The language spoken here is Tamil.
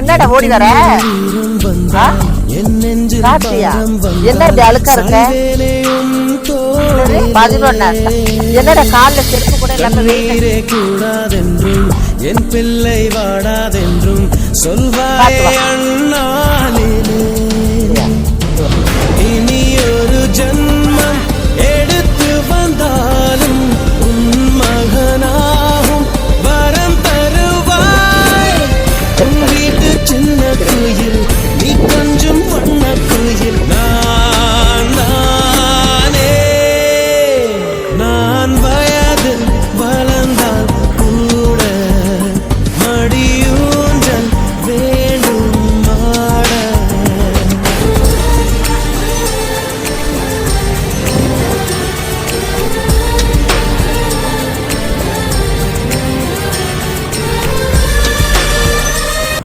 என்னடா ஓடி வர? ராத்திரியா என்ன இப்படி அழுக்கா இருக்க? பதினொன்னா. என்னடா கால்ல செருப்பு கூட இல்லாம கூடாதென்றும் என் பிள்ளை வாடாதென்றும் சொல்வாயே அண்ணா.